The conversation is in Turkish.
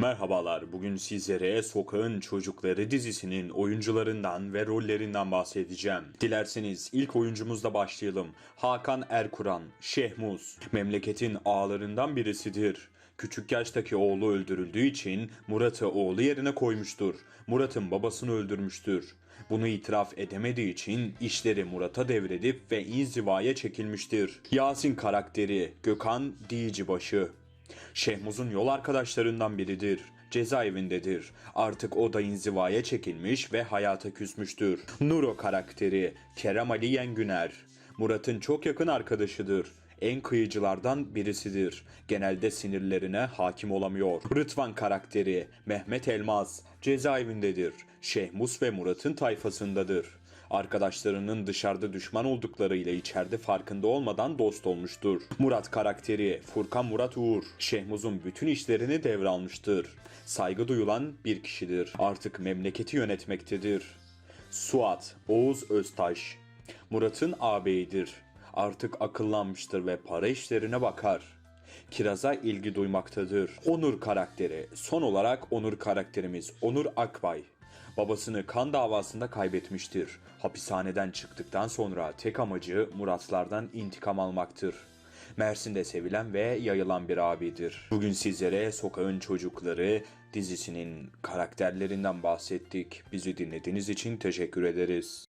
Merhabalar, bugün sizlere Sokağın Çocukları dizisinin oyuncularından ve rollerinden bahsedeceğim. Dilerseniz ilk oyuncumuzla başlayalım. Hakan Erkuran, Şehmuz. Memleketin ağalarından birisidir. Küçük yaştaki oğlu öldürüldüğü için Murat'ı oğlu yerine koymuştur. Murat'ın babasını öldürmüştür. Bunu itiraf edemediği için işleri Murat'a devredip ve inzivaya çekilmiştir. Yasin karakteri Gökhan Diyicibaşı. Şehmuz'un yol arkadaşlarından biridir. Cezaevindedir. Artık o da inzivaya çekilmiş ve hayata küsmüştür. Nuro karakteri Kerem Ali Yengüner. Murat'ın çok yakın arkadaşıdır. En kıyıcılardan birisidir. Genelde sinirlerine hakim olamıyor. Rıdvan karakteri Mehmet Elmas cezaevindedir. Şehmus ve Murat'ın tayfasındadır. Arkadaşlarının dışarıda düşman olduklarıyla içeride farkında olmadan dost olmuştur. Murat karakteri Furkan Murat Uğur, Şehmuz'un bütün işlerini devralmıştır. Saygı duyulan bir kişidir. Artık memleketi yönetmektedir. Suat Oğuz Öztaş, Murat'ın ağabeyidir. Artık akıllanmıştır ve para işlerine bakar. Kiraz'a ilgi duymaktadır. Onur karakteri. Son olarak Onur karakterimiz Onur Akbay. Babasını kan davasında kaybetmiştir. Hapishaneden çıktıktan sonra tek amacı Muratlardan intikam almaktır. Mersin'de sevilen ve yayılan bir abidir. Bugün sizlere Sokağın Çocukları dizisinin karakterlerinden bahsettik. Bizi dinlediğiniz için teşekkür ederiz.